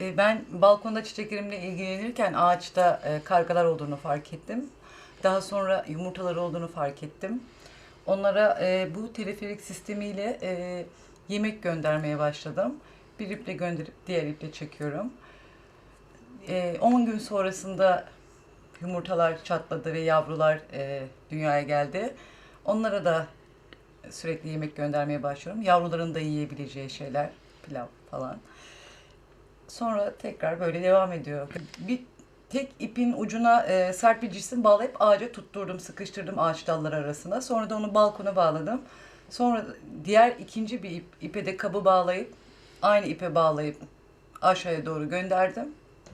E, Ben balkonda çiçeklerimle ilgilenirken ağaçta e, kargalar olduğunu fark ettim. Daha sonra yumurtalar olduğunu fark ettim. Onlara e, bu teleferik sistemiyle yemek göndermeye başladım. Bir iple gönderip diğer iple çekiyorum. E, 10 gün sonrasında yumurtalar çatladı ve yavrular dünyaya geldi. Onlara da sürekli yemek göndermeye başlıyorum. Yavruların da yiyebileceği şeyler, pilav falan. Sonra tekrar böyle devam ediyor. Bir tek ipin ucuna e, sert bir cisim bağlayıp ağaca tutturdum, sıkıştırdım ağaç dalları arasına. Sonra da onu balkona bağladım. Sonra diğer ikinci bir ip, ipe de kabı bağlayıp aynı ipe bağlayıp aşağıya doğru gönderdim.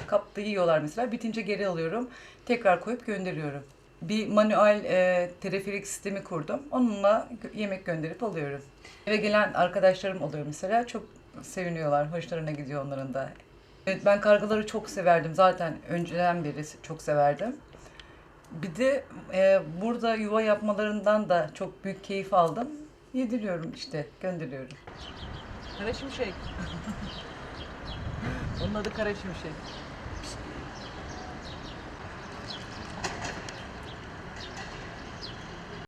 Kapta yiyorlar mesela. Bitince geri alıyorum. Tekrar koyup gönderiyorum. Bir manuel e, teleferik sistemi kurdum. Onunla yemek gönderip alıyorum. Eve gelen arkadaşlarım oluyor mesela. Çok seviniyorlar. Hoşlarına gidiyor onların da. Evet ben kargaları çok severdim. Zaten önceden beri çok severdim. Bir de e, burada yuva yapmalarından da çok büyük keyif aldım. Yediriyorum işte, gönderiyorum. Kara şimşek. Onun adı kara şimşek.